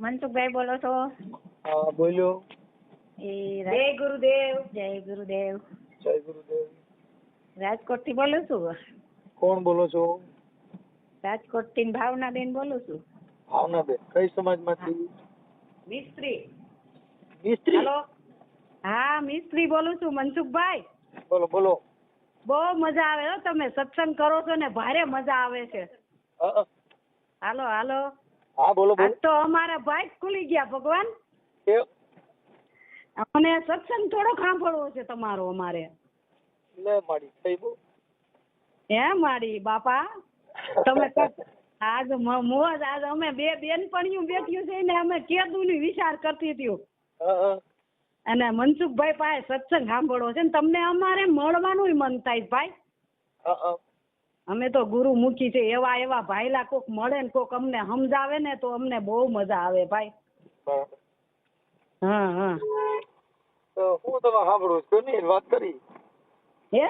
મનસુખભાઈ બોલો છો? હા બોલ્યો એ જય ગુરુદેવ. જય ગુરુદેવ. જય ગુરુદેવ. રાજકોટથી બોલું છું? કોણ બોલો છો? રાજકોટથી ભાવનાબેન બોલું છું? ભાવનાબેન કઈ સમાજમાંથી? મિસ્ત્રી. મિસ્ત્રી? હેલો. હા મિસ્ત્રી બોલું છું મનસુખભાઈ. બોલો બોલો. બહુ મજા આવે હો તમે. સત્સંગ કરો છો ને ભારે મજા આવે છે. હાલો હાલો. હા બોલો બોલો. તો અમારા ભાઈ ખુલી ગયા ભગવાન. અમને સત્સંગ થોડો સાંભળવો છે તમારો અમારે. લે માડી થઈ હે મારી બાપા? તમે આજ મોજ આજ અમે બે બેનપણીયું બેઠ્યું છે ને અમે કેદુની વિચાર કરતી હતી. અને મનસુખભાઈ પાસે સત્સંગ સાંભળવો છે ને તમને અમારે મળવાનું મન થાય ભાઈ. અમે તો ગુરુમુખી છે એવા એવા ભાઈલા કોક મળે ને કોક અમને સમજાવે ને તો અમને બહુ મજા આવે ભાઈ. હા હા. તો હું તમે સાંભળું છું? નહીં વાત કરી? હે?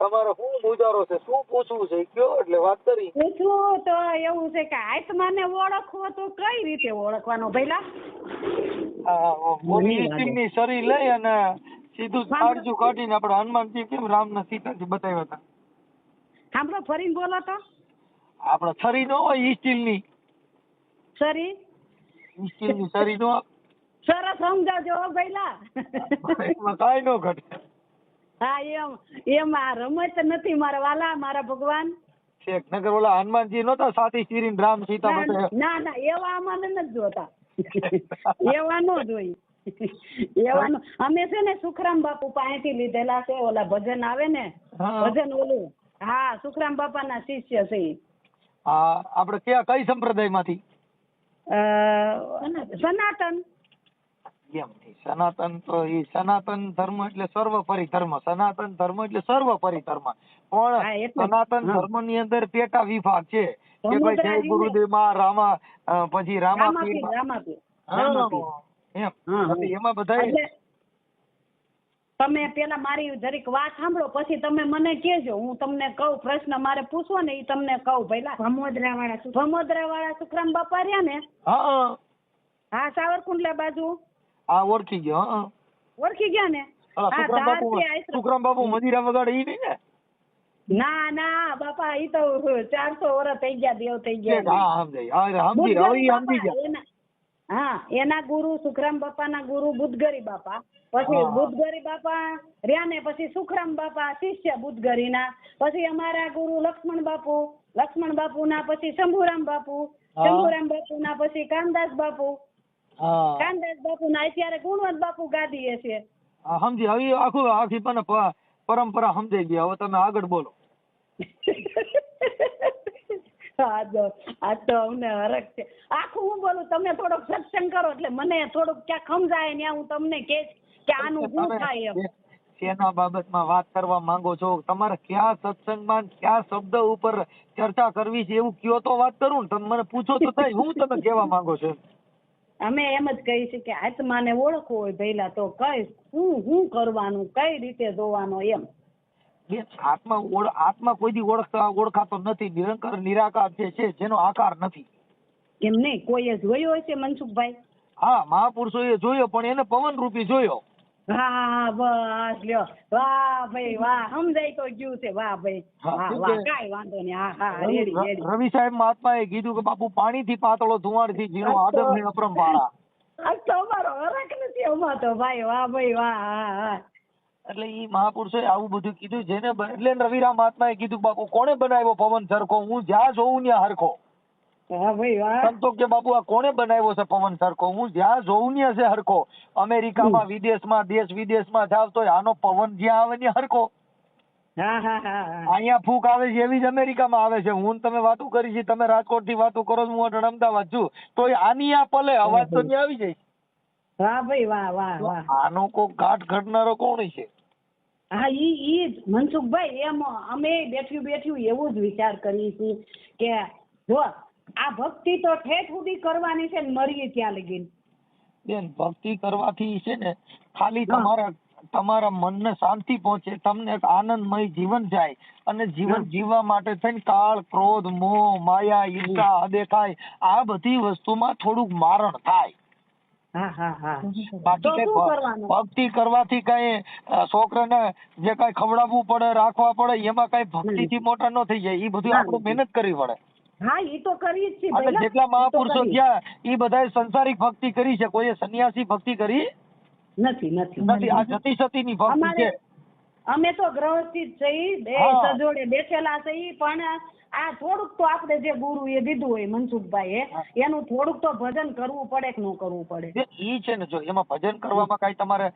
તમારે શું ગુજારો છે? શું પૂછવું છે? કયો? એટલે વાત કરી. પૂછવું તો એવું છે કે આત્માને ઓળખવો તો કઈ રીતે ઓળખવાનો ભઈલા? સ્ટીલની સરી લઈ અને સીધું કાઢીને આપણે હનુમાનજી કેમ રામ ને સીતાજી બતાવ્યા હતા? સાંભળો ફરીને બોલો તો. આપણે છરી નો હોય ઈ સ્ટીલની. છરી? સ્ટીલની છરી નો સરસ સમજાવજો હો ભઈલા. એમાં કાંઈ નો ઘટે. હા એમ એમ આ રમત નથી મારા વાલા મારા ભગવાન. છેક નગર ઓલા હનુમાનજી નતા સાથી શિરીન રામ સીતા ના ના ના, એવા અમારે નથી જોતા. એવા નો જોઈ. એવાનું અમે છે ને સુખરામ બાપુ પાસેથી લીધેલા છે ઓલા ભજન આવે ને ભજન ઓલું. હા સુખરામ બાપાના શિષ્ય છે. આપણે કયા કઈ સંપ્રદાયમાંથી? સનાતન. સનાતન તો એ સનાતન ધર્મ એટલે સર્વ ધર્મ. સનાતન ધર્મ એટલે સર્વોપરી ધર્મ. પણ સનાતન ધર્મની અંદર પેટા વિભાગ છે. કે ભાઈ જય ગુરુદેવમાં રામા પછી રામા એમ. એમાં બધા તમે પેલા મારી જરીક વાત સાંભળો પછી તમે મને કેજો હું તમને કહું પ્રશ્ન મારે પૂછવો ને એ તમને કહું ભઈલા. ભમોદરા વાળા ભમોદરા વાળા સુખરામ બાપા રહ્યા ને? હા હા. સાવરકુંડલા બાજુ. હા ઓળખી ગયો. ઓળખી ગયા ને? હા, સુખરામ બાપુ મદિરા વગાડે ઈ નહીં ને? ના ના બાપા ઈ તો ચારસો વર્ષ થઈ ગયા દેવ થઈ ગયા. હા સમજાય સમજી હવે ગયા. હા એના ગુરુ સુખરામ બાપાના ગુરુ બુદ્ધગરી બાપા. પછી બુદ્ધગરી બાપા રહ્યા ને પછી સુખરામ બાપા શિષ્ય બુદ્ધગરીના. પછી અમારા ગુરુ લક્ષ્મણ બાપુ લક્ષ્મણ બાપુના પછી શંભુરામ બાપુ શંભુરામ બાપુ ના પછી કાનદાસ બાપુ. કામદાસ બાપુ ના અત્યારે ગુણવંત બાપુ ગાદીએ છે. સમજી હવે આખું આખી પણ પરંપરા સમજાઈ ગયા હવે તમે આગળ બોલો. આ તો અમને હરખ છે. આખું હું બોલું તમે થોડોક સત્સંગ કરો એટલે મને થોડુંક ક્યાંક સમજાય ને હું તમને કે આનું શું થાય એમ. શેના બાબતમાં વાત કરવા માંગો છો તમારે કયા સત્સંગમાં કયા શબ્દ ઉપર ચર્ચા કરવી છે એવું કયો તો વાત કરું ને તમે મને પૂછો તો થાય હું તમે કહેવા માંગો છો અમે એમ જ કહી છે કે આત્માને ઓળખવો હોય પહેલા તો કઈ શું શું કરવાનું કઈ રીતે જોવાનો એમ. બેન, આત્મા ઓળ- આત્મા કોઈ દી ઓળખતા ઓળખાતો નથી નિરંકાર નિરાકાર જે છે જેનો આકાર નથી. એમ નહીં? કોઈએ જોયો હશે મનસુખભાઈ? હા મહાપુરુષોએ જોયો પણ એને પવન રૂપી જોયો. હા હા હા બસ લ્યો. વાહ ભાઈ વાહ સમજાય તો ગયું છે. વાહ ભાઈ વાહ વાહ કે? વાંધો નહીં. હા હા રવિ રેડી રેડી રવિ સાહેબ મહાત્માએ કીધું કે બાપુ પાણીથી પાતળો ધુવાણથી જીણો આદર ને અપરંપારા અમારો હરખ નથી અમાર ભાઈ વાહ ભાઈ વાહ હા હા. એટલે એ મહાપુરુષોએ આવું બધું કીધું જેને એટલે રવિરામ મહાત્માએ કીધું બાપુ કોણે બનાવ્યો પવન સરખો? હું જ્યાં જોઉં ત્યાં હરખો. સંતો કે બાપુ આ કોણે બનાવ્યો છે પવન સરખો? હું જ્યાં જોઉં ત્યાં છે હરખો. અમેરિકામાં વિદેશમાં દેશ વિદેશમાં જાવ તો આનો પવન જ્યાં આવે ત્યાં હરખો. અહીંયા ફૂક આવે છે એવી જ અમેરિકામાં આવે છે. હું તમે વાતો કરી છે તમે રાજકોટથી વાતો કરો છો હું અટણ અમદાવાદ છું. તો આની આ પલે અવાજ તો ત્યાં આવી જાય. વાહ ભાઈ વાહ વાહ વાહ. આનો કોક ઘાટ ઘડનારો કોણ છે? હા ઈ ઈ જ. મનસુખભાઈ એમ અમે બેઠ્યું બેઠ્યું એવું જ વિચાર કરીએ છીએ કે જો આ ભક્તિ તો ઠેઠ સુધી કરવાની છે ને મરીએ ત્યાં લગીન. બેન ભક્તિ કરવાથી છે ને ખાલી. તમારા તમારા મનને શાંતિ પહોંચે તમને એક આનંદમય જીવન જાય. અને જીવન જીવવા માટે થઈને કાળ ક્રોધ મોહ માયા ઈર્ષા દેખાય આ બધી વસ્તુમાં થોડુંક મારણ થાય. ભક્તિ કરવાથી કઈ છોકરાને જે કઈ ખવડાવવું પડે રાખવા પડે એમાં કઈ ભક્તિથી મોટા ન થઈ જાય. એ બધું આપણે મહેનત કરવી પડે. હા ઈ તો કરી જ છે જેટલા મહાપુરુષો થયા એ બધાએ સંસારિક ભક્તિ કરી છે. કોઈએ સંન્યાસી ભક્તિ કરી? નથી નથી. નથી. આ જતી સતીની ભક્તિ અમારે છે. અમે તો ગ્રહસ્થી જ છીએ. બે સજોડે બેઠેલા છીએ. પણ આ થોડુંક તો આપણે જે ગુરુએ દીધું હોય મનસુખભાઈ એ એનું થોડુંક તો ભજન કરવું પડે કે ન કરવું પડે? ઈ છે ને જો એમાં ભજન કરવામાં કઈ તમારે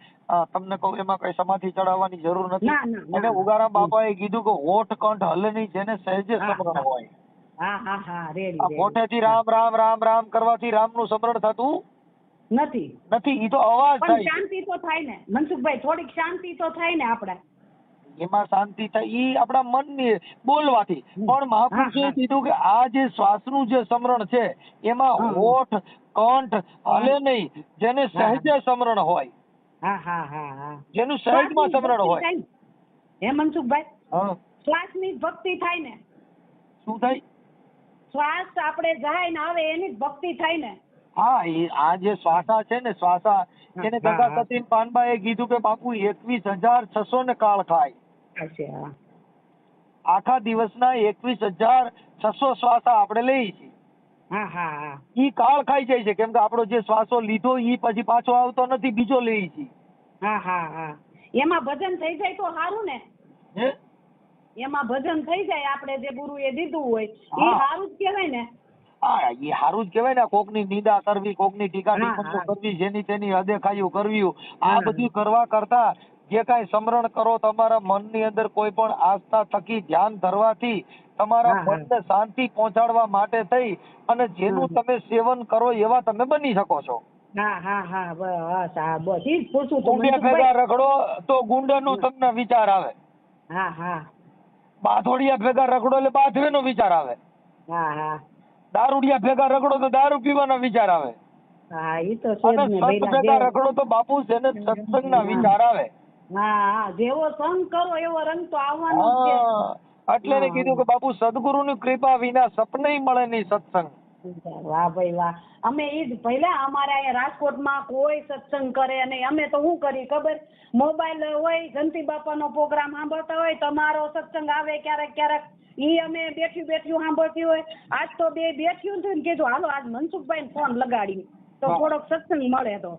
તમને કહું એમાં કઈ સમાધિ ચડાવવાની જરૂર નથી. અને ઉગારામ બાપાએ કીધું કે હોઠ કંઠ હલે નહીં જેને સહેજે સમરણ હોય. હા હા હા રેડી આ રામ રામ રામ રામ કરવાથી રામનું સમરણ થતું નથી. નથી. ઈ તો અવાજ થાય શાંતિ તો થાય ને. મનસુખભાઈ થોડીક શાંતિ તો થાય ને આપણે. એમાં શાંતિ થાય. એ આપણા મનની બોલવાથી. પણ મહાપુરુષોએ. કીધું કે આ જે શ્વાસનું જે સમરણ છે એમાં હોઠ કંઠ હલે નહીં. જેને સહેજે સમરણ હોય. જેનું સહેજમાં સમરણ હોય. થાય. ને. હે મનસુખભાઈ? શ્વાસની ભક્તિ થાય ને? શું થાય? શ્વાસ આપણે જાય ને આવે એની ભક્તિ થાય ને? હા એ આ જે શ્વાસા છે ને શ્વાસા એને ગંગા સતીન પાનબાએ કીધું કે બાપુ એકવીસ હજાર છસો ને કાળ ખાય. અચ્છા આખા દિવસના એકવીસ હજાર છસો શ્વાસ આપણે લઈએ છીએ. હા હા હા. ઈ કાળ ખાઈ જાય છે. કેમ કે આપણો જે શ્વાસો લીધો ઈ પછી પાછો આવતો નથી બીજો લઈએ છીએ. હા હા હા. એમાં ભજન થઈ જાય તો સારું ને? હે? એમાં ભજન થઈ જાય આપણે જે ગુરુએ દીધું હોય. એ સારું જ કહેવાય ને? હા એ સારું જ કહેવાય ને કોકની નિંદા કરવી કોકની ટીકા હા, કરવી જેની તેની અદેખાયું કરવી આ બધું કરવા કરતા જે કાંઈ સમરણ કરો તમારા મનની અંદર કોઈ પણ આસ્થા થકી ધ્યાન ધરવાથી તમારા. મનને શાંતિ પહોંચાડવા માટે થઈ અને જેનું તમે સેવન કરો એવા તમે બની શકો છો. પૂછું તું ગુંડે રખડો નો તમને વિચાર આવે. બાથોડિયા ભેગા રખડો એટલે બાથવેનો વિચાર આવે. દારૂડિયા ભેગા રખડો તો દારૂ પીવાનો વિચાર આવે. હા ઈ તો છે ને રખડો તો બાપુ છે ને સત્સંગના વિચાર આવે. હા જેવો સંગ કરો એવો રંગ તો આવવાનો છે. એટલે એને કીધું કે બાપુ સદગુરુની કૃપા વિના સપને મળે નહીં સત્સંગ. વાહ ભાઈ વાહ. અમે ઈ જ પહેલા અમારા અહીંયા રાજકોટમાં કોઈ સત્સંગ કરે નહીં. અમે તો શું કરી ખબર? મોબાઈલ હોય ગણપતિ બાપાનો પ્રોગ્રામ સાંભળતા હોય તમારો સત્સંગ આવે ક્યારેક ક્યારેક. ઈ અમે બેઠ્યું બેઠ્યું સાંભળતી હોય. આજ તો બે બેઠ્યું હતું ને કીધું હાલો આજ મનસુખભાઈ ફોન લગાડી. તો થોડોક સત્સંગ મળે તો.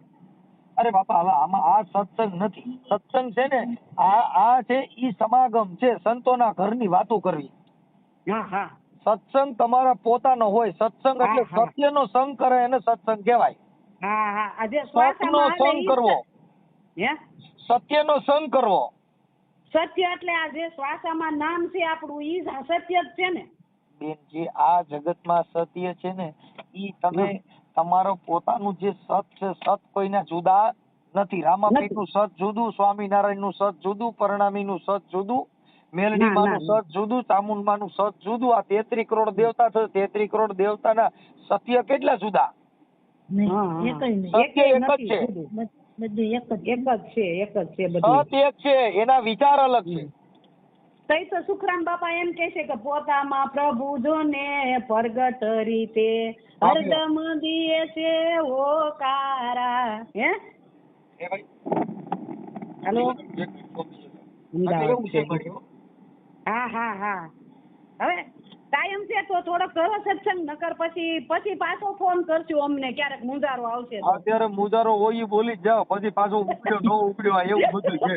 અરે બાપા હવે આમાં આ સત્સંગ નથી. સત્સંગ છે ને આ આ છે ઈ સમાગમ છે સંતોના ઘરની વાતો કરવી. સત્સંગ તમારા પોતાનો હોય. સત્સંગ એટલે સત્યનો સંગ કરે એને સત્સંગ કહેવાય. હાલે સંગ કરવો. સત્યનો સંગ કરવો. સત્ય એટલે આ જે શ્વાસામાં નામ છે આપણું ઈ સત્ય જ છે ને. બેન જે આ જગતમાં સત્ય છે ને ઈ તમે તમારો પોતાનું જે સત છે સત કોઈના જુદા નથી. રામાપીઠનું સત જુદું સ્વામિનારાયણનું સત જુદું પરણામીનું સત જુદું મેલડી ના, માનું ના, સત જુદું ચામુંડમાનું સત જુદું. આ તેત્રી કરોડ દેવતા છે તેત્રી કરોડ દેવતાના સત્ય કેટલા જુદા. સત્ય એક જ છે. બધું. એક જ એક જ છે. એક જ છે બધું. સત એક છે એના વિચાર અલગ છે. તઈ તો સુખરામ બાપા એમ કે છે કે પોતામાં પ્રભુ જોને પ્રગટ રીતે હરદમ દિયે છે ઓકારા. હે? હેલો. હા હા હા. હવે કાયમ છે તો થોડોક કરો સત્સંગ નકર પછી પછી પાછો ફોન કરશું અમને ક્યારેક મુંજારો આવશે અત્યારે મુંજારો હોય એ બોલી જ જાઓ પછી પાછો ઉપડ્યો નો ઉપડ્યો એવું બધું છે.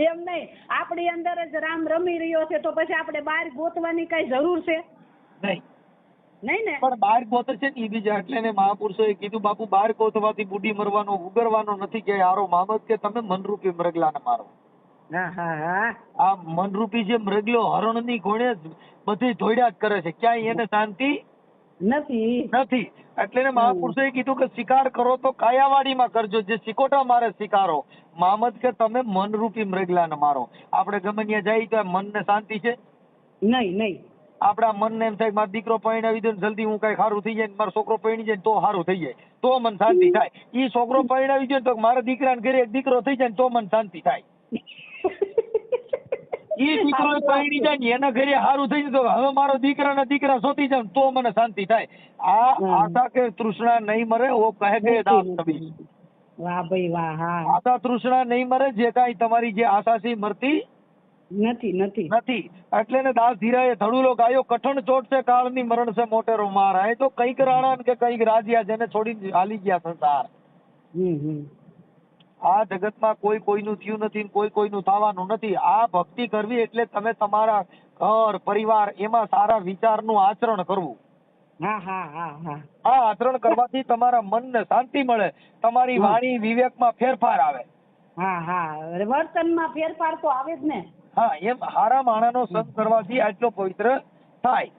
એમ નહીં. આપણી અંદર જ રામ રમી રહ્યો છે તો પછી આપણે બહાર ગોતવાની કઈ જરૂર છે? નહીં. નહીં ને? પણ બાર ગોતર છે ને એ બીજા એટલે એને મહાપુરુષોએ કીધું બાપુ બાર ગોતવાથી બુડી મરવાનો ઉગરવાનો નથી કે આરો મામત કે તમે મનરૂપી મૃગલાને મારો. આ મનરૂપી જે મૃગલો હરણની ઘોડે જ બધી ધોડ્યા જ કરે છે. ક્યાંય એને શાંતિ નથી. નથી. એટલે એને મહાપુરુષોએ કીધું કે શિકાર કરો તો કાયાવાડીમાં કરજો. જે સિકોટા મારે શિકારો. મામદ કે તમે મનરૂપી મૃગલાને મારો. આપણે ગમે ત્યાં જઈએ તો મનને શાંતિ છે? નહીં નહીં. આપણા મનને એમ થાય મારો દીકરો પરણાવી દો ને જલ્દી હું કઈ સારું થઈ જાય મારો છોકરો પરણી જાય તો સારું થઈ જાય. તો મન શાંતિ થાય. ઈ છોકરો પરણાવી ને તો મારા દીકરાને ઘરે એક દીકરો થઈ જાય તો મન શાંતિ થાય. ઈ દીકરો પરણી જાય ને એના ઘરે સારું થઈ જાય હવે મારો દીકરાના દીકરા સોતી જાય તો મને શાંતિ થાય. આ આશા કે તૃષ્ણા નહીં મરે ઓ કહે કે દાસ કબીર વાહ ભાઈ વાહ હા. આશા તૃષ્ણા નહીં મરે જે કાંઈ તમારી જે આશા છે મરતી નથી નથી. નથી. એટલે ને દાસ ધીરાએ ધડુલો ગાયો કઠણ ચોટ છે કાળની મરણ છે મોટેરો માર. આ તો કંઈક રાણા કે કંઈક રાજ્યા જેને છોડી હાલી ગયા સંસાર. હમ હમ. આ જગતમાં કોઈ કોઈનું થયું નથી કોઈ કોઈનું થવાનું નથી. આ ભક્તિ કરવી એટલે તમે તમારા ઘર પરિવાર એમાં સારા વિચારનું આચરણ કરવું. આ આચરણ કરવાથી તમારા મનને શાંતિ મળે. તમારી વાણી વિવેકમાં ફેરફાર આવે. હા હા. વર્તનમાં ફેરફાર તો આવે જ ને. હા એમ હારા માણાનો સંગ કરવાથી આટલો પવિત્ર થાય.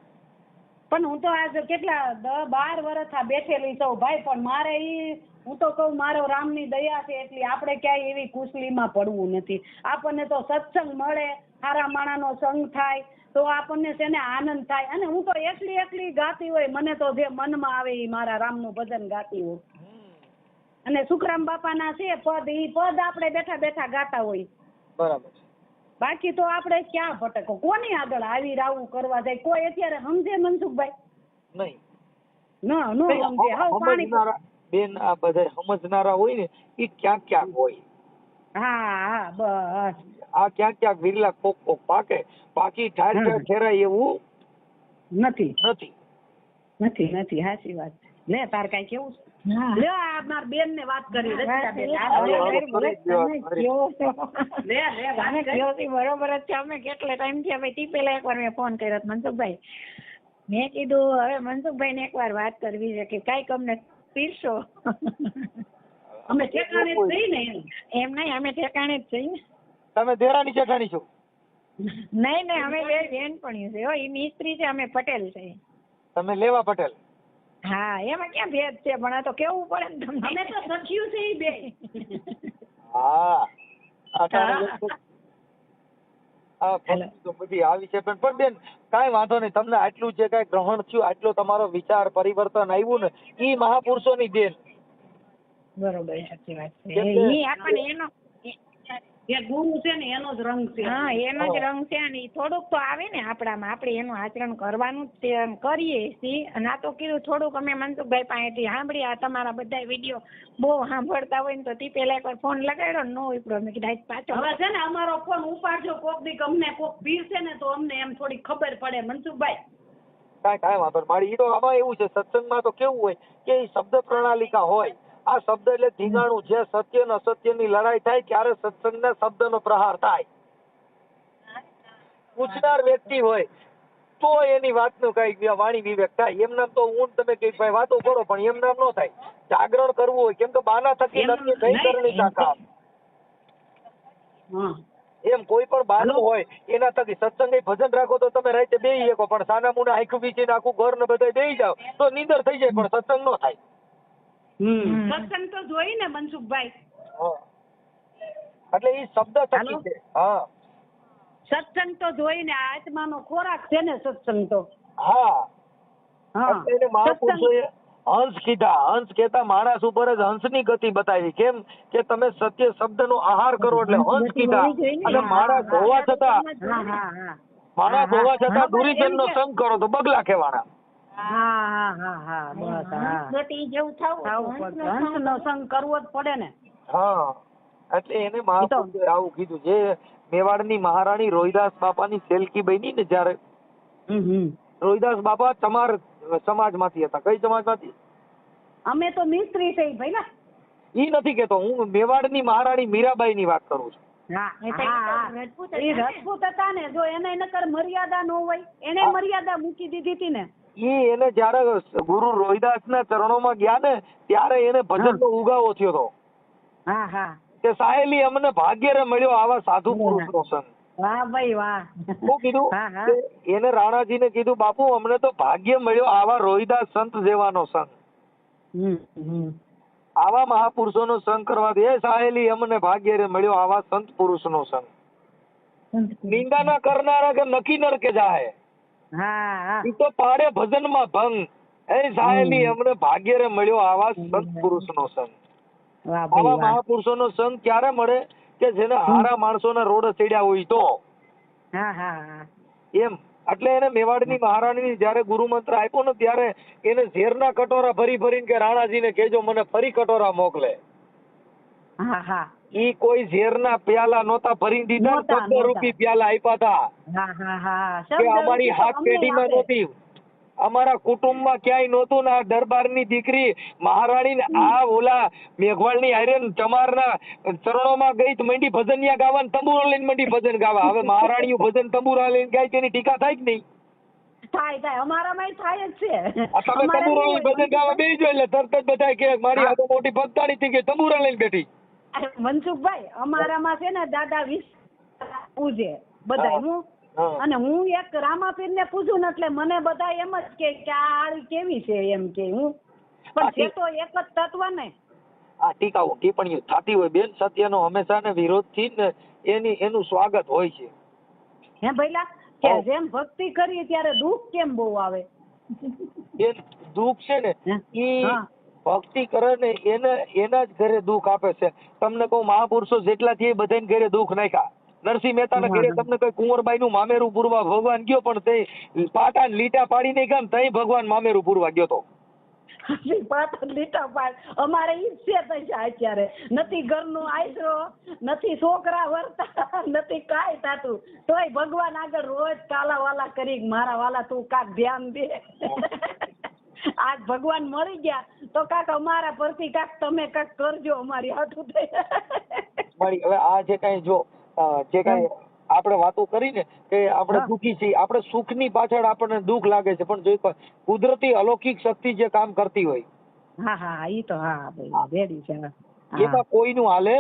પણ હું તો આજ કેટલા દસ બાર વર્ષ આ બેઠેલી છું ભાઈ પણ મારે ઈ હું તો કહું મારો રામની દયા છે એટલે આપણે ક્યાંય એવી કુશલીમાં પડવું નથી. આપણને તો સત્સંગ મળે સારા માણાનો સંગ થાય તો આપણને છે ને આનંદ થાય. અને હું તો એકલી એકલી ગાતી હોય મને તો જે મનમાં આવે એ મારા રામનું ભજન ગાતી હોય. અને સુખરામ બાપાના છે પદ ઈ પદ આપણે બેઠા બેઠા ગાતા હોય. બરાબર બાકી તો આપણે ક્યાં ભટકો? કોની આગળ આવી રાવું કરવા જાય? કોઈ અત્યારે સમજે મનસુખભાઈ? નહીં. ના ન સમજે. હાવ પાણી બેન આ બધા સમજનારા હોય ને એ ક્યાંક ક્યાંક હોય. હા હા બસ. આ ક્યાંક ક્યાંક વિરલા કોક કોક પાકે. બાકી ઠાર ઠેર ઠેરાય એવું નથી. નથી. નથી નથી હાચી વાત. લે તાર કઈ કેવું લે આ માર બેન. ને વાત કરી લે, લે. કયો બરોબર જ છે. અમે કેટલા ટાઈમથી હવે તી પેલા એકવાર મેં ફોન કર્યો મનસુખભાઈ. મેં કીધું હવે મનસુખભાઈ ને એકવાર વાત કરવી છે કે કંઈક અમને પીરશો. અમે ઠેકાણે જ થઈ ને એમ. નહીં અમે ઠેકાણે જ ને તમે દેરાની જેઠાણી છો? નહીં નહીં અમે બે બેનપણીઓ છે. હો ઈ મિસ્ત્રી છે અમે પટેલ છે. તમે લેવા પટેલ? હા એમાં ક્યાં ભેદ છે? પણ આ તો કેવું પડે ને તમને? અમે તો સખ્યું છે એ બે. હા અટાણે હા. લોકો- આ ભક્તિ તો બધી આવી છે પણ પણ બેન કાંઈ વાંધો નહીં. તમને આટલું જે કાંઈ ગ્રહણ થયું આટલો તમારો વિચાર પરિવર્તન આવ્યું ને એ મહાપુરુષોની દેન બરોબર સાચી વાત છે. કેમ આપણને એનો જે ગુરુ છે ને એનો જ રંગ છે. હા એનો જ રંગ છે અને થોડુંક તો આવે ને આપણામાં. આપણે એનું આચરણ કરવાનું જ છે કરીએ છીએ. અને આ તો કીધું થોડુંક અમે મનસુખભાઈ પાસેથી સાંભળી આ તમારા બધા વીડિયો બહુ સાંભળતા હોય ને તો તી પેલા એકવાર ફોન લગાડ્યો ને નો ઉપડ્યો. મેં કીધું પાછો હવે છે ને અમારો ફોન ઉપાડજો. કોક દી અમને કોક પીરશે ને તો અમને એમ થોડી ખબર પડે. મનસુખભાઈ. કાંઈ કાંઈ વાંધો મારી એ તો આમાં એવું છે સત્સંગમાં તો કેવું હોય કે શબ્દ પ્રણાલિકા હોય. આ શબ્દ એટલે ધીંગાણું જે સત્ય અને અસત્યની લડાઈ થાય ત્યારે સત્સંગના શબ્દનો પ્રહાર થાય. પૂછનાર વ્યક્તિ હોય તો એની વાતનું કઈ વાણી વિવેક થાય. એમ નામ તો ઊંડ તમે કઈ ભાઈ વાતો કરો પણ એમ નામ ન થાય. જાગરણ કરવું હોય કેમ કે બાના થકી નથી થઈ કરણી હા. એમ કોઈ પણ બાનું હોય એના થકી સત્સંગ ભજન રાખો તો તમે રાતે બેહી શકો પણ સાના મુના આખું બીચીને આખું ઘર ને બધા બેહી જાવ તો નીંદર થઈ જાય પણ સત્સંગ નો થાય. સત્સંગ તો જોઈ ને મનસુખભાઈ. એટલે એ શબ્દ થકી છે. હા. સત્સંગ તો જોઈ ને આત્માનો ખોરાક છે ને સત્સંગ તો. હા. હા. એટલે મહાપુરુષોએ હંસ કીધા. હંસ કેતા માણસ ઉપર જ હંસની ગતિ બતાવી કેમ કે તમે સત્ય શબ્દ નો આહાર કરો એટલે હંસ કીધા. અને માણસ હોવા છતાં હા હા હા. માણસ હોવા છતાં દુરીજન કે- સંગ કરો તો બગલા કહેવાના. હા હા હા હા બસ હા. હંસગતિ જેવું થવું થાવું હંસનો સંગ કરવો જ પડે ને. હા એટલે એને મહાપુરુષોએ આવું કીધું. જે મેવાડની મહારાણી રોહિદાસ બાપાની સેલકી બની ને જ્યારે રોહિદાસ બાપા તમાર સમાજમાંથી હતા. કઈ સમાજમાંથી અમે તો મિસ્ત્રી છે ભાઈ ના. ઈ નથી કેતો. હું મેવાડની મહારાણી મીરાબાઈ ની વાત કરું છું. રાજપૂત હતા ને? રાજપૂત હતા ને. જો એને નકર મર્યાદા ન હોય એને મર્યાદા મૂકી દીધી હતી ને. ઈ એને જ્યારે ગુરુ રોહિદાસ ના ચરણોમાં ગયા ને ત્યારે એને ભજનનો ઉગાવો થયો હતો. હા હા. કે સાહેલી અમને ભાગ્યરે મળ્યો આવા સાધુ પુરુષનો સંગ વાહ ભાઈ વાહ. કીધું એને રાણાજીને બાપુ અમને તો ભાગ્ય મળ્યો આવા રોહિદાસ સંત જેવાનો સંગ. આવા મહાપુરુષોનો સંગ કરવાથી એ સાહેલી અમને ભાગ્યરે મળ્યો આવા સંત પુરુષનો સંગ. નિંદા ના કરનારા કે નકી નરકે જાહે? હા ઈ તો પાડે ભજનમાં ભંગ. એ સાહેલી. અમને ભાગ્યરે મળ્યો આવા સત્પુરુષનો સંગ વાહ આવા મહાપુરુષો નો સંગ ક્યારે મળે કે જેને હારા માણસોના રોડ ચડ્યા હોય તો? એમ. એટલે એને મેવાડની મહારાણીની જ્યારે ગુરુ મંત્ર આપ્યો ને ત્યારે એને ઝેરના કટોરા ભરી ભરીને કે રાણાજીને કેજો મને ફરી કટોરા મોકલે. હા હા. ઈ કોઈ ઝેરના પ્યાલા નહોતા ભરી દીધા પંદર રૂપી પ્યાલા આપ્યા હતા કે અમારી હાથ પેઢીમાં. નહોતી. અમારા કુટુંબમાં ક્યાંય નહોતું ને આ દરબારની દીકરી મહારાણી આ ઓલા મેઘવાળની આયરન ચમારના ચરણોમાં ગઈ તો મંડી ભજનિયા ગાવા ને લઈને મંડી ભજન ગાવા. હવે મહારાણીઓ ભજન તંબુરા લઈને ગાય તેની ટીકા થાય કે નહીં? થાય થાય. અમારામાં થાય જ છે. તમે તંબુરા લઈને ભજન ગાવા બેસી એટલે તરત જ બધા કે મારી. આ તો મોટી ભક્તાણી થઈ ગઈ તંબુરા લઈને બેઠી. મનસુખભાઈ અમારામાં છે ને દાદા વીસ પૂજે બધા હું. અને હું એક રામાપીર ને પૂછું ને એટલે મને બધા એમ જ કે કે આ આળી કેવી છે એમ કે હું? પણ છે તો એક જ તત્વ ને આ ટીકાઓ ટિપ્પણીઓ થતી હોય. બેન સત્યનો હંમેશા ને વિરોધથી થી ને એની એનું સ્વાગત હોય છે. હે ભઈલા કે જેમ ભક્તિ કરીએ ત્યારે દુઃખ કેમ બહુ આવે? એ દુઃખ છે ને હે? ભક્તિ કરે ને એને એના જ ઘરે દુઃખ આપે છે. તમને કહું મહાપુરુષો જેટલા એ બધાને ઘરે દુઃખ નાખ્યા. નરસિંહ મહેતાના હા, ઘરે તમને કઈ કુંવરબાઈ નું મામેરું પૂરવા ભગવાન ગયો પણ તે પાટા લીટા પાડી નહીં ગયા તઈ ભગવાન મામેરું પૂરવા ગયો તો. લીટા પાડ. અમારે ઈ જ છે પૈસા અત્યારે. નથી ઘરનું આશરો નથી છોકરા વર્તા નથી કાઈ તાતું તોય ભગવાન આગળ રોજ કાલા વાલા કરી મારા વાલા તું કાક ધ્યાન દે. આજ ભગવાન મળી ગયા. તો કાક અમારા પરથી કાક તમે કાક કરજો અમારી હાથું થઈ હવે આ જે કાંઈ જો જે કાંઈ આપણે વાતો કરી ને કે આપણે. દુઃખી છીએ આપણે સુખની પાછળ આપણને દુઃખ લાગે છે પણ જો કુદરતી અલૌકિક શક્તિ જે કામ કરતી હોય. હા હા ઈ તો હા ભાઈ રેડી છે એમાં કોઈનું હાલે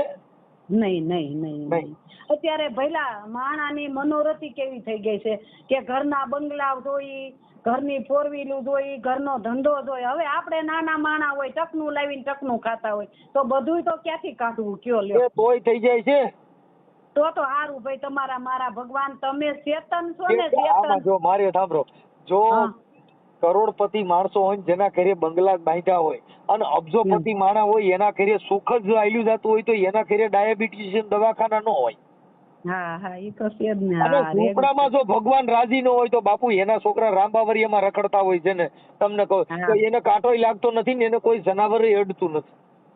નહીં નહીં નહીં અત્યારે ભઈલા માણાની મનોરથી કેવી થઈ ગઈ છે કે ઘરના બંગલા જોઈ ઘરની ફોર વ્હીલું જોઈ ઘરનો ધંધો જોઈ. હવે આપણે નાના માણા હોય ટકનું લાવીને ટકનું ખાતા હોય તો બધુંય તો ક્યાંથી કાઢવું? કયો લ્યો? તોય થઈ જાય છે. તો તો સારું ભાઈ તમારા મારા ભગવાન તમે ચેતન છો ને ચેતન જો મારે સાંભળો. જો. કરોડપતિ માણસો હોય જેના ઘરે બંગલા બાંધ્યા હોય અને અબજોપતિ માણા હોય એના ઘરે સુખ જ આયલું જતું હોય તો એના ઘરે ડાયાબિટીસ દવાખાના ન હોય. ને. ઝૂંપડામાં જો ભગવાન રાજી નો હોય તો બાપુ એના છોકરા રામબાવરિયામાં રખડતા હોય છે ને. તમને કહું તો એને કાંટો લાગતો નથી ને એને કોઈ જનાવર અડતું નથી.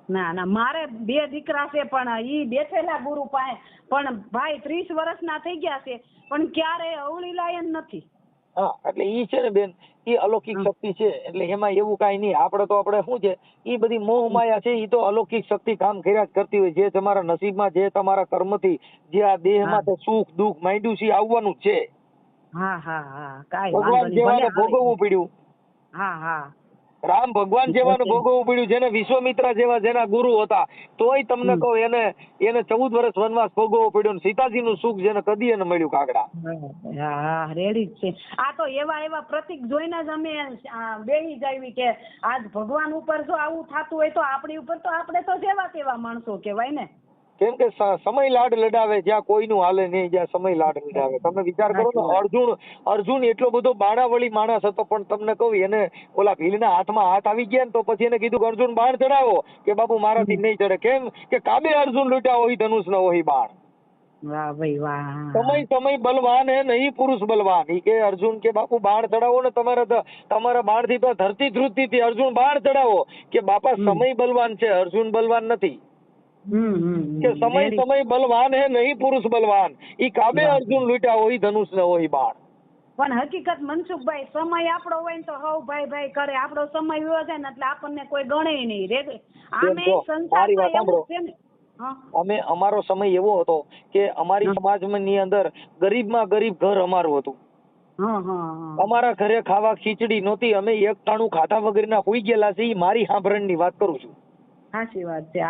ના ના મારે બે દીકરા છે પણ ઈ બેઠેલા ગુરુ પાસે. પણ ભાઈ ત્રીસ વર્ષના થઈ ગયા છે પણ ક્યારે અવળી લાયન નથી. હા એટલે ઈ છે ને બેન ઈ અલૌકિક શક્તિ છે. એટલે એમાં એવું કાંઈ નહીં. આપણે તો આપણે શું છે? એ બધી મોહ માયા છે એ તો અલૌકિક શક્તિ કામ કર્યા જ કરતી હોય. જે તમારા નસીબમાં જે તમારા કર્મથી જે આ દેહમાં. તે સુખ દુઃખ માંડ્યું છે આવવાનું જ છે. હા હા હા. કાંઈ ભગવાન જેવાને ભોગવવું પડ્યું. હા હા. રામ ભગવાન જેવાનું ભોગવવું પડ્યું જેને વિશ્વમિત્રા જેવા જેના ગુરુ હતા તોય તમને કહું એને એને ચૌદ વર્ષ વનવાસ ભોગવવો પડ્યો સીતાજી નું સુખ જેને કદી એને મળ્યું કાગડા. હા રેડી છે. આ તો એવા એવા પ્રતિક જોઈને જ અમે બેહી જાવી કે આજ ભગવાન ઉપર જો આવું થતું હોય તો આપણી ઉપર તો આપણે તો જેવા તેવા માણસો કહેવાય ને. કેમ કે સમય લાડ લડાવે જ્યાં કોઈનું હાલે નહીં જ્યાં સમય લાડ લડાવે. તમે વિચાર કરો ને અર્જુન અર્જુન એટલો બધો બાણાવળી માણસ હતો પણ તમને કહું એને ઓલા ભીલના હાથમાં હાથ આવી ગયા ને તો પછી એને કીધું કે અર્જુન બાણ ચડાવો કે બાપુ મારાથી નહીં ચડે કેમ કે કાબે અર્જુન લૂટ્યા હોય ધનુષ ન હોય બાણ. વાહ ભાઈ વાહ. સમય સમય બલવાન હે નહીં પુરુષ બલવાન. ઈ કે અર્જુન કે બાપુ બાણ ચડાવો ને તમારા તમારા બાણથી તો ધરતી ધ્રુજતી થી અર્જુન બાણ ચડાવો કે બાપા સમય બલવાન છે અર્જુન બલવાન નથી. કે સમય સમય બલવાન હે નહીં પુરુષ બલવાન. ઈ કાબે અર્જુન લૂટ્યા હોય ધનુષ ને હોય બાણ. પણ હકીકત મનસુખભાઈ સમય આપણો હોય ને તો હવ ભાઈ ભાઈ કરે. આપણો સમય વયો જાય ને એટલે આપણને કોઈ ગણે નહીં રે આમે છે ને. અમે અમારો સમય એવો હતો કે અમારી સમાજની સમાજમાં ની અંદર ગરીબમાં ગરીબ ઘર અમારું હતું. હા હા હા. અમારા ઘરે ખાવા ખીચડી નહોતી. અમે એક ટાણું ખાધા વગરના હોઈ ગયેલા છે ઈ મારી સાંભળણની વાત કરું છું. સાચી વાત છે.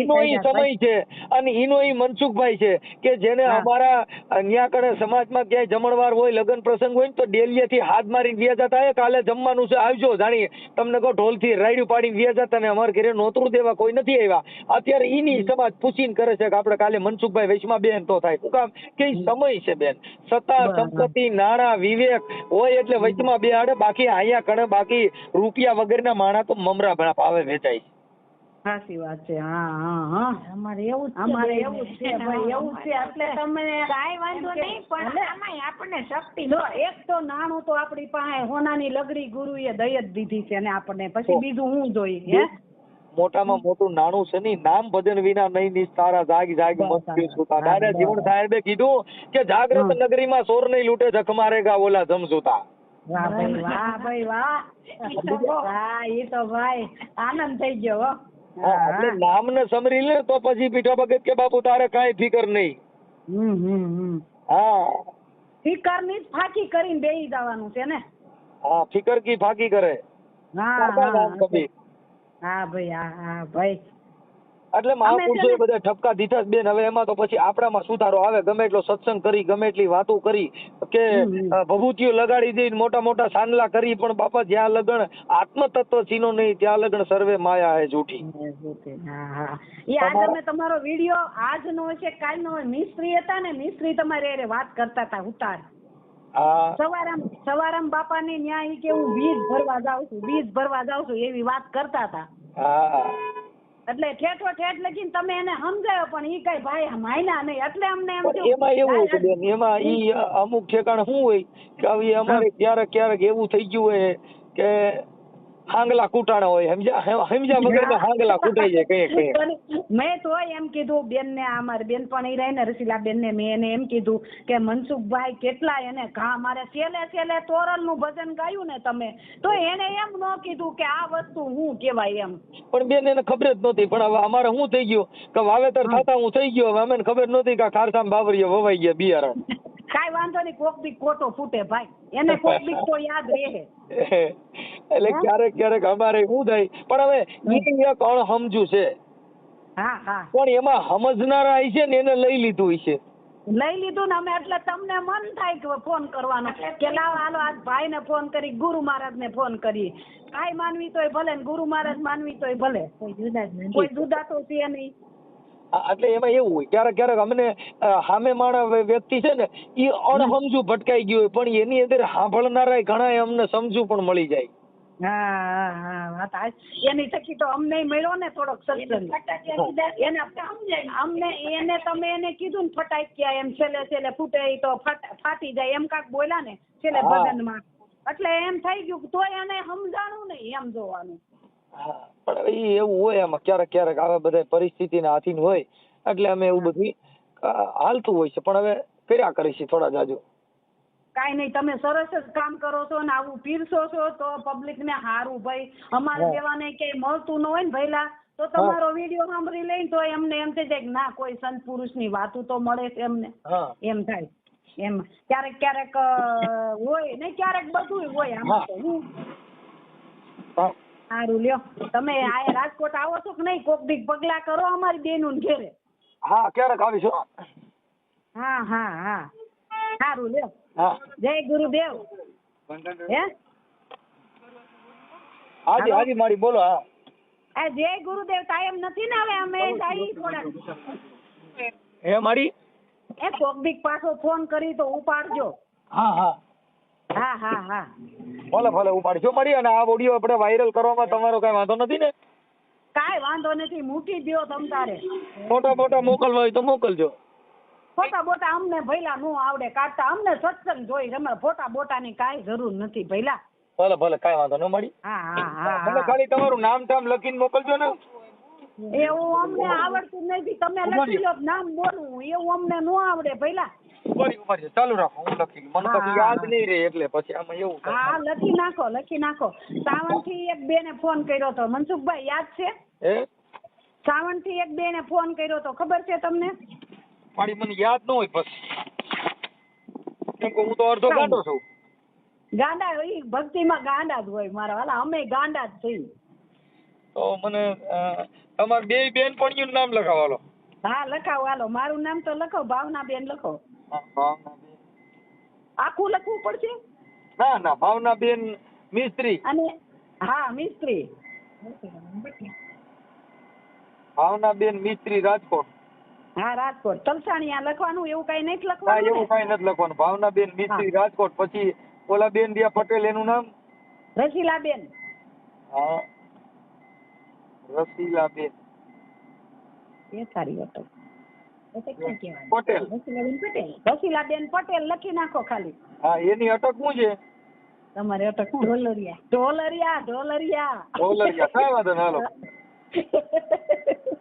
ઈનો ઈ સમય છે અને ઈનો ઈ મનસુખભાઈ છે કે જેને અમારા અહીંયા કણે સમાજમાં ક્યાંય જમણવાર હોય લગ્ન પ્રસંગ હોય ને તો ડેલીએથી હાથ મારીને વ્યા જતા હે કાલે જમવાનું છે આવજો જાણી તમને કહો ઢોલથી રાયડું પાડીને વ્યા જતા ને અમારા ઘરે નોતરું દેવા કોઈ નથી આવ્યા. અત્યારે ઈની સમાજ પૂછીને કરે છે કે આપણે કાલે મનસુખભાઈ વૈષ્ણવ બેન તો થાય. શું કામ? કે સમય છે બેન. સત્તા. સંપત્તિ નાણાં વિવેક હોય એટલે વૈષ્ણવ બે આડે. બાકી અહીંયા કણે બાકી રૂપિયા વગરના માણા તો મમરા ભણા પાવે વેચાય છે. સાચી વાત છે. હા હા હા. અમારે એવું અમારે એવું છે ભાઈ એવું છે. એટલે તમને કાંઈ વાંધો નહીં પણ આમાં આપણને શક્તિ જો એક તો નાણું તો આપણી પાસે હોનાની લગડી ગુરુએ દઈ જ દીધી છે ને આપણને. પછી બીજું હું જોઈએ હે? મોટામાં મોટું નાણું છે નહીં. નામ ભજન વિના નહીં નિસ્તારા જાગ જાગ મસ્તી સુતા. દાદા જીવન સાહેબે કીધું કે જાગ્રત. નગરીમાં સોર નહીં લૂટે જખ મારેગા ઓલા જમસુતા. વાહ ભાઈ વાહ ભાઈ વાહ. હા એ તો ભાઈ આનંદ થઈ ગયો હો નામ ને સમરી લે તો પછી પીઠા ભગત કે બાપુ તારે કાંઈ ફિકર નહીં. હમ હમ હમ. હા. ફિકરની ફાકી કરીને બેહી જવાનું છે ને? હા ફિકર કી ફાકી કરે? હા હા ભાઈ હા હા ભાઈ. એટલે મહાપુરુષોએ બધા ઠપકા દીધા જ બેન. હવે એમાં તો પછી આપણામાં સુધારો આવે? ગમે એટલો સત્સંગ કરી ગમે એટલી વાતો કરી કે ભભૂતિઓ લગાડી દઈને મોટા મોટા સાંડલા કરી પણ બાપા જ્યાં લગન આત્મતત્વ ચીનો નહીં ત્યાં લગન સર્વે માયા હે જૂઠી. એ આજ અમે તમારો વિડિયો આજનો છે કાલ નો મિસ્ત્રી હતા ને મિસ્ત્રી તમારે હારે વાત કરતા હતા ઉતાર. સવારામ સવારામ બાપાની ન્યાય ઈ કે હું બીજ ભરવા જાઉં છું બીજ ભરવા જાઉં છું એવી વાત કરતા હતા. હા. એટલે ઠેઠો ઠેઠ લખીને તમે એને સમજાયો પણ ઈ કઈ ભાઈ માયના નહીં. એટલે અમને એમ એમાં એવું છે બેન એમાં ઈ અમુક ઠેકાણ શું હોય? કે હવે અમારે ક્યારેક ક્યારેક એવું થઈ ગયું હોય કે હાંગલા કૂટાણા હોય સમજ્યા સમજ્યા વગર હાંગલા કૂટાઈ જાય કઈ કઈ. મેં તો એમ કીધું બેન ને અમાર બેન પણ ઈ રહી ને રસીલા બેન ને મેં એને એમ કીધું કે મનસુખભાઈ કેટલા એને ઘા મારે છેલ્લે છેલ્લે તોરલનું ભજન ગાયું ને તમે. તો એને એમ ન કીધું કે આ વસ્તુ હું કેવાય એમ. પણ બેન એને ખબર જ નહોતી પણ હવે અમારે શું થઈ ગયું? કે વાવેતર થતા હું થઈ ગયો હવે અમને ખબર નહોતી કે ખારસામ બાવરીએ વવાઈ ગયા બિયારણ. કાઈ વાંધો નહીં કોક બી કોટો ફૂટે ભાઈ. એને કોક બી તો યાદ રહે. એટલે ક્યારેક ક્યારેક અમારે શું થાય પણ હવે ઈ એક અણહમજુ છે. હા હા. પણ એમાં સમજનારા છે ને એને લઈ લીધું છે. લઈ લીધું ને અમે એટલે તમને મન થાય કે ફોન કરવાનો. કે લાવ હાલો આજ ભાઈ ને ફોન કરી ગુરુ મહારાજ ને ફોન કરી ભાઈ માનવી તોય ભલે ને ગુરુ મહારાજ માનવી તોય ભલે. કોઈ જુદા કોઈ જુદા તો છે નહીં. એટલે એમાં એવું હોય ક્યારેક ક્યારેક અમને સામે માણા વ્યક્તિ છે ને એ અણસમજુ ભટકાઈ ગયું હોય પણ એની અંદર સાંભળનારા ઘણા અમને સમજુ પણ મળી જાય. હા હા હા એની થકી તો અમને મળ્યો ને થોડોક સત્સંગ. એને અમને એને તમે એને કીધું ને ફટાક્યા એમ છેલ્લે છેલ્લે ફૂટે તો ફાટી જાય. એમ કાક બોલા ને છેલ્લે. ભજનમાં. એટલે એમ થઈ ગયું કે તોય એને સમજાણું નહીં એમ જોવાનું. પણ એ એવું હોય એમાં ક્યારેક ક્યારેક આવા બધા પરિસ્થિતિના આધીન હોય એટલે અમે એવું બધું હાલતું હોય છે. પણ હવે કર્યા કરીશું થોડા જાજુ. કાંઈ નહીં તમે સરસ જ કામ કરો છો ને આવું પીરસો છો તો પબ્લિક ને હારું ભાઈ. અમારે. જેવાને ક્યાંય મળતું ન હોય ને ભઈલા તો તમારો વીડિયો સાંભળી લઈને તો એમને એમ થઈ જાય ના કોઈ સંત પુરુષની વાતું તો મળે છે એમને. એમ થાય. એમ. ક્યારેક ક્યારેક હોય ને ક્યારેક બધું હોય આમાં તો હું. સારું લ્યો. તમે આ રાજકોટ આવો છો કે નહીં? કોક દી પગલા કરો અમારી બેનું ઘેરે. હા ક્યારેક આવીશું. હા હા હા. સારું લ્યો. જય ગુરુદેવ. હે? હાજી હાજી મારી બોલો હા. આ જય ગુરુદેવ કાયમ નથી ને હવે અમે સાઈ થોડા હે મારી? એ કોક બીક પાછો ફોન કરી તો ઉપાડજો. હા હા. હા હા હા. ભલે ભલે ઉપાડજો મારી અને આ ઓડિયો આપણે વાયરલ કરવામાં તમારો કઈ વાંધો નથી ને? કાઈ વાંધો નથી મૂકી દો તમ તારે. ફોટો ફોટો મોકલવા હોય તો મોકલજો. ફોટા બોટા અમને ભૈલા નો આવડે. કાઢતા અમને સત્સંગ જોઈ અમારે ફોટા બોટાની કાંઈ જરૂર નથી ભૈલા ભલે ભલે કાંઈ વાંધો ન મળી. હા હા હા ખાલી તમારું નામ ટામ લખીને મોકલજો ને. એવું અમને આવડતું નથી. તમે લખી લો નામ બોલવું. એવું અમને નો આવડે ભૈલા ઉપાડી ઉપાડી ચાલુ રાખો હું લખી મને પછી યાદ નહીં રહે એટલે પછી આમાં એવું હા લખી નાખો લખી નાખો. સાવણથી એક બેને ફોન કર્યો તો. મનસુખભાઈ યાદ છે? સાવણથી એક બેને ફોન કર્યો તો. ખબર છે તમને? મારી મને યાદ ન હોય બસ કેમ કે હું તો અડધો ગાંડો છું. ગાંડા ઈ ભક્તિમાં ગાંડા જ હોય મારા વાલા. અમે ગાંડા જ છીએ. તો મને તમારા બે બેનપણીઓનું નામ લખાવાલો હા લખાવો હાલો. મારું નામ તો લખો ભાવના બેન લખો આખું લખવું પડશે? ના ના ભાવના બેન મિસ્ત્રી. અને હા મિસ્ત્રી. ભાવના બેન મિસ્ત્રી રાજકોટ. હા રાજકોટ. તલસાણિયા લખવાનું એવું કઈ નથી ના લખવાનું એવું ને? કઈ નથી લખવાનું. ભાવનાબેન મિસ્ત્રી રાજકોટ પછી ઓલા બેન દિયા પટેલ એનું નામ? રસીલાબેન. હા. રસીલાબેન. એ સારી હતો પટેલ. રસીલાબેન પટેલ. રસીલાબેન પટેલ લખી નાખો ખાલી. હા એની અટક શું છે? તમારે અટક ઢોલરિયા. ઢોલરિયા ઢોલરિયા. ઢોલરિયા. કાંઈ વાંધો નહીં હાલો.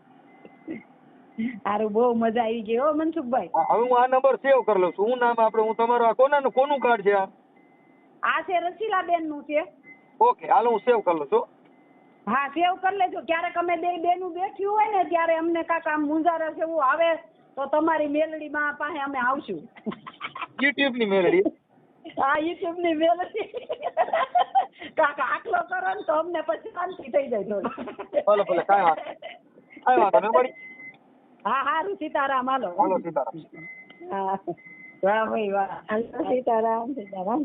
સારું બહુ મજા આવી ગઈ હો મનસુખભાઈ. હવે હું આ નંબર સેવ કરી લઉં છું. નામ આપણે હું તમારું આ કોના કોનું કાર્ડ છે આ? આ છે રસીલાબેનનું છે. ઓકે હાલ હું સેવ કરી લઉં છું. હા સેવ કરી લેજો. ક્યારેક અમે બે બેનું બેઠ્યું હોય ને ત્યારે અમને કાંક આમ મુંજારસ એવું આવે તો તમારી મેલડીમાં પાસે અમે આવશું. યુટ્યુબની મેલડી? હા યુટ્યુબની મેલડી. કાંક આટલો કરો ને તો અમને પછી શાંતિ થઈ જાય ભલે ભલે કાંઈ વાત કાંઈ વાત નહીં હા હારું સીતારામ હાલો. હાલો સીતારામ. હા. વાહ ભાઈ વાહ. સીતારામ સીતારામ.